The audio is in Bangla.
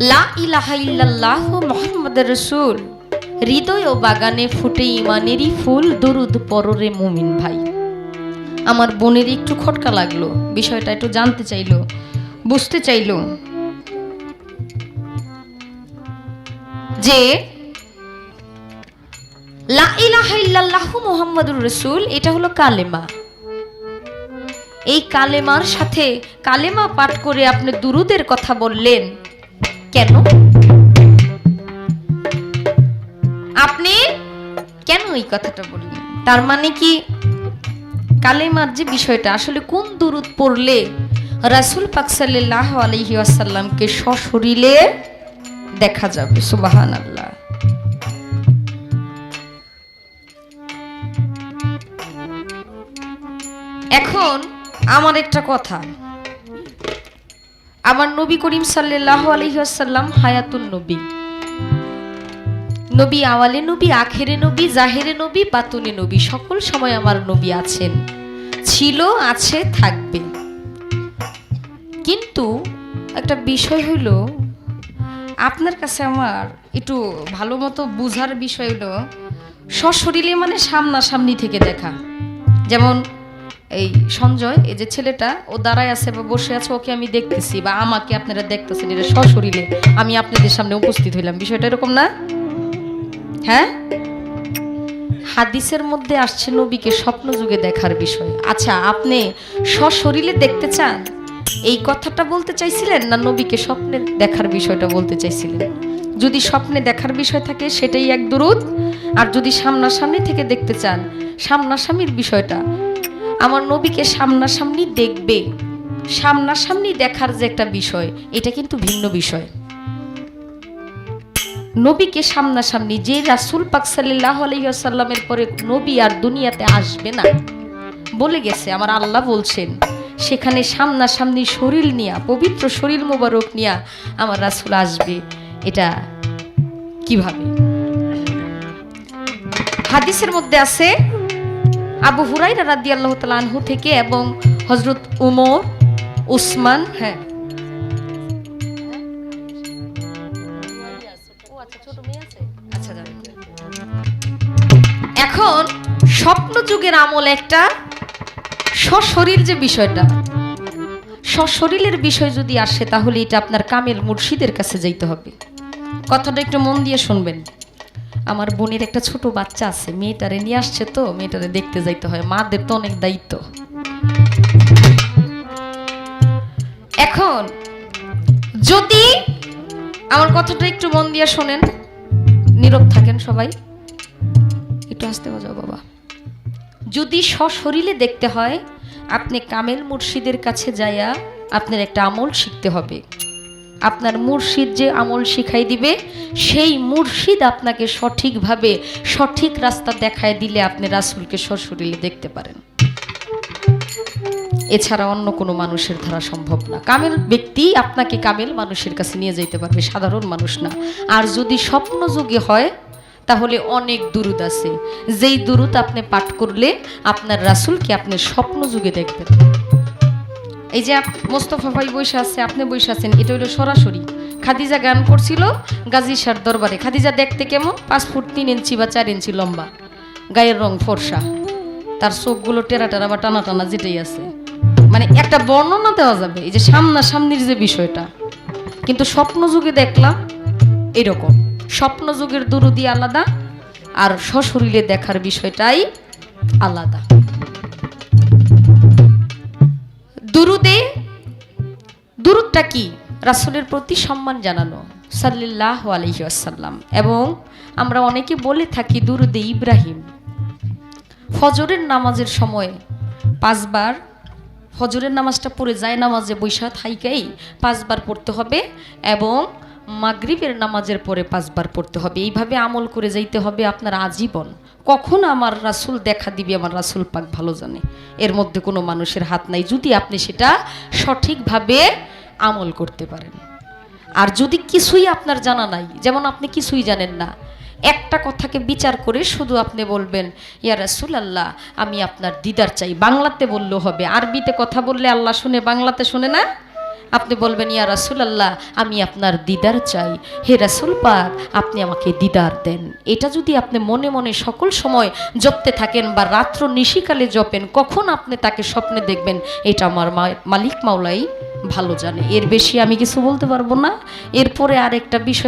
লা ইলাহা ইল্লাল্লাহ রসুল। হৃদয় ও বাগানে ফুটে ইমানেরই ফুল, দরুদ পররে মুমিন ভাই। আমার বোনের একটু খটকা লাগল, বিষয়টা একটু জানতে চাইলো, বুঝতে চাইলো। যে, লা ইলাহা ইল্লাল্লাহু মুহাম্মাদুর রাসূল, এটা হলো কালেমা। এই কালেমার সাথে কালেমা পাঠ করে আপনি দুরুদের কথা বললেন। কেন? আপনি কেন এই কথাটা বললেন? তার মানে কি কালেমার যে বিষয়টা, আসলে কোন দুরুদ পড়লে রাসূল পাক সাল্লাল্লাহু আলাইহি ওয়াসাল্লামকে সশরীরে দেখা যাবে? সুবাহান আল্লাহ এখন আমার একটা কথা। আমার নবী করিম সাল্লাহ আলহিহাসাল্লাম হায়াতুল নবী। নবী আওয়ালে নবী, আখেরে নবী, জাহেরে নবী, বাতুনে নবী, সকল সময় আমার নবী আছেন। ছিল, আছে, থাকবে। কিন্তু একটা বিষয় হইল, আপনার কাছে আমার একটু ভালো মতো বুঝার বিষয় হলো সশরীরে মানে সামনাসামনি থেকে দেখা। যেমন এই সঞ্জয়, এই যে ছেলেটা, ও দাঁড়ায় আছে বা বসে আছে, ওকে আমি দেখতেছি বা আমাকে আপনারা দেখতেছেন, এটা সশরীরে। আমি আপনাদের সামনে উপস্থিত হইলাম। বিষয়টা এরকম না? হ্যাঁ? হাদিসের মধ্যে আসছে নবীকে স্বপ্ন যুগে দেখার বিষয়। আচ্ছা আপনি সশরীরে দেখতে চান? এই কথাটা বলতে চাইছিলেন না নবীকে স্বপ্নে দেখার বিষয়টা বলতে চাইছিলেন? যদি স্বপ্নে দেখার বিষয় থাকে, সেটাই এক দূরত আর যদি সামনাসামনি থেকে দেখতে চান, সামনাসামনির বিষয়টা আমার নবীকে সামনাসামনি দেখবে। সামনাসামনি দেখার যে একটা বিষয়, এটা কিন্তু ভিন্ন বিষয়। নবীকে সামনাসামনি যে রাসুল পাক সাল্লাহ আলহিহাসাল্লামের পরে নবী আর দুনিয়াতে আসবে না, বলে গেছে। আমার আল্লাহ বলছেন, সেখানে সামনাসামনি শরীর নিয়া, পবিত্র শরীর মোবারক নিয়া আমার রাসুল আসবে। এটা কীভাবে? হাদিসের মধ্যে আছে আবু হুরাইরা রাদি আল্লাহ আনহু থেকে এবং হজরত উমর উসমান হ্যাঁ। আচ্ছা, এখন স্বপ্ন যুগের আমল একটা সশরীর যে বিষয়টা সশরীরের বিষয় যদি আসে তাহলে এটা আপনার কামেল মুর্শিদের কাছে যাইতে হবে। কথাটা একটু মন দিয়ে শুনবেন। আমার বোনের একটা ছোট বাচ্চা আছে, মেয়েটারে নিয়ে আসছে তো, মেয়েটারে দেখতে যাইতে হয়। মাদের তো অনেক দায়িত্ব। এখন, যদি আমার কথাটা একটু মন দিয়ে শোনেন, নীরব থাকেন সবাই। একটু আসতে বাজাও, বাবা। যদি সশরীরে দেখতে হয়, আপনি কামেল মুর্শিদের কাছে যাইয়া আপনার একটা আমল শিখতে হবে। আপনার মুর্শিদ যে আমল শিখাই দিবে, সেই মুর্শিদ আপনাকে সঠিকভাবে সঠিক রাস্তা দেখায় দিলে আপনি রাসুলকে সশরীরে দেখতে পারেন। এছাড়া অন্য কোনো মানুষের দ্বারা সম্ভব না। কামেল ব্যক্তি আপনাকে কামেল মানুষের কাছে নিয়ে যেতে পারবে, সাধারণ মানুষ না। আর যদি স্বপ্ন যুগে হয়, তাহলে অনেক দুরুদ আছে। যেই দুরুদ আপনি পাঠ করলে আপনার রাসুলকে আপনি স্বপ্ন যুগে দেখবেন। এই যে মোস্তফা ভাই বসে আছে, আপনি বসে আছেন, এটা হলো সরাসরি। খাদিজা গান করছিল গাজী দরবারে। খাদিজা দেখতে কেমন? পাঁচ ফুট তিন ইঞ্চি বা চার ইঞ্চি লম্বা। গায়ের রং ফর্সা। তার চোখগুলো টেরা টেরা বা টানা টানা যেটাই আছে। মানে একটা বর্ণনা দেওয়া যাবে, এই যে সামনাসামনির যে বিষয়টা। কিন্তু স্বপ্ন যুগে দেখলাম এরকম। স্বপ্ন যুগের দুরুদি আলাদা, আর সশরীরে দেখার বিষয়টাই আলাদা। দুরুদে, দুরুদটা কি? রাসুলের প্রতি সম্মান জানানো সাল্লাহ আলহি আসাল্লাম এবং আমরা অনেকে বলে থাকি দুরুদে ইব্রাহিম। ফজরের নামাজের সময় পাঁচবার, ফজরের নামাজটা পড়ে যায়, নামাজে বৈশাখ, হাইকাই, পাঁচবার পড়তে হবে। এবং মাগরিবের নামাজের পরে পাঁচবার পড়তে হবে। এইভাবে আমল করে যাইতে হবে আপনার আজীবন। কখন আমার রাসুল দেখা দিবে, আমার রাসুল পাক ভালো জানে। এর মধ্যে কোনো মানুষের হাত নাই, যদি আপনি সেটা সঠিকভাবে আমল করতে পারেন। আর যদি কিছুই আপনার জানা নাই, যেমন আপনি কিছুই জানেন না, একটা কথাকে বিচার করে শুধু আপনি বলবেন, ইয়া রাসুল আল্লাহ আমি আপনার দিদার চাই। বাংলাতে বললেও হবে, আরবিতে কথা বললে আল্লাহ শুনে, বাংলাতে শুনে না? আপনি বলবেন, ইয়া রাসুল আল্লাহ আমি আপনার দিদার চাই। হে রাসুল পাক, আপনি আমাকে দিদার দেন। এটা যদি আপনি মনে মনে সকল সময় জপতে থাকেন বা রাত্র নিশিকালে জপেন, কখন আপনি তাকে স্বপ্নে দেখবেন, এটা আমার মালিক মাওলাই ভালো জানে। এর বেশি আমি কিছু বলতে পারব না। এরপরে আর একটা বিষয়